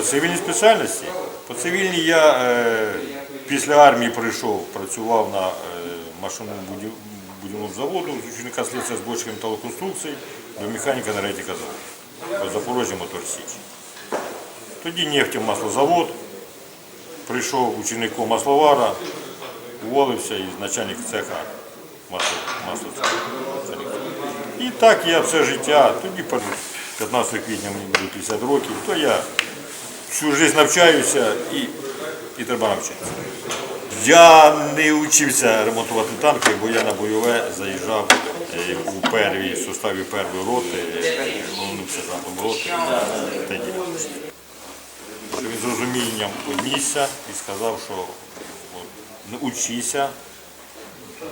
По цивільній спеціальності? По цивільній я е, після армії прийшов, працював на е, машинному будів- будівному заводу з ученика слідства з бочками металоконструкцій до механіка енергетика заводу. По Запорожжя Мотор Січ. Тоді нефтемаслозавод, прийшов учеником масловара, уволився із начальник цеха масло, І так я все життя, тоді пер- 15 квітня мені буде 50 років, то я всю життя навчаюся і, і треба навчатися. Я не вчився ремонтувати танки, бо я на бойове заїжджав е, у первій в составі першої роти, е, головним сержантом роти Т-90. Він з розумінням піднісся і сказав, що учися,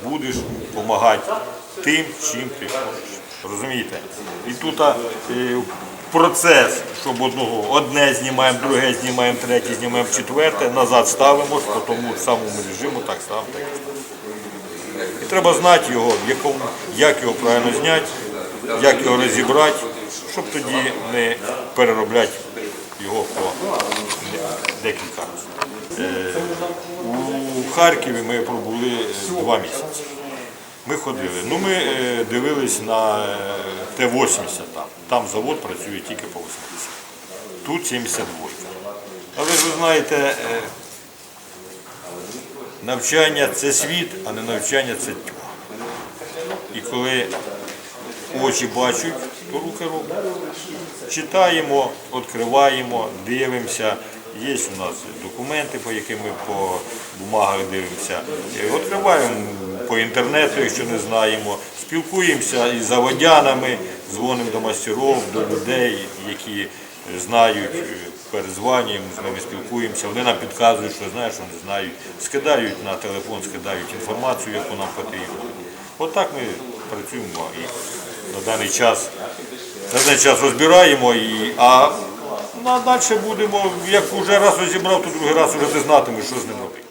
будеш допомагати тим, чим ти хочеш. Розумієте? І тут е, процес, щоб одного одне знімаємо, друге знімаємо, третє знімаємо, четверте, назад ставимо по тому самому режиму, так ставимо, так і. Треба знати його, як його правильно зняти, як його розібрати, щоб тоді не переробляти його по декілька. Е, У Харкові ми пробули е, два місяці. Ми ходили. Ну, ми е, дивились на е, Т-80 там. Там завод працює тільки по 80. Тут 72. Але ж ви знаєте, навчання це світ, а не навчання це тьма. І коли очі бачать, то руки роблять. Читаємо, відкриваємо, дивимося. Є у нас документи, по яким ми по бумагах дивимося. Е, Відкриваємо по інтернету, якщо не знаємо. Спілкуємося із заводянами, дзвонимо до мастерів, до людей, які знають, е, перезванюємо, з ними спілкуємося. Вони нам підказують, що знають, що не знають. Скидають на телефон, скидають інформацію, яку нам потрібно. Отак ми працюємо на даний час. На даний час розбираємо, і, а ну, а далі будемо, як вже раз розібрав, то другий раз вже ти знатимеш, що з ним робити.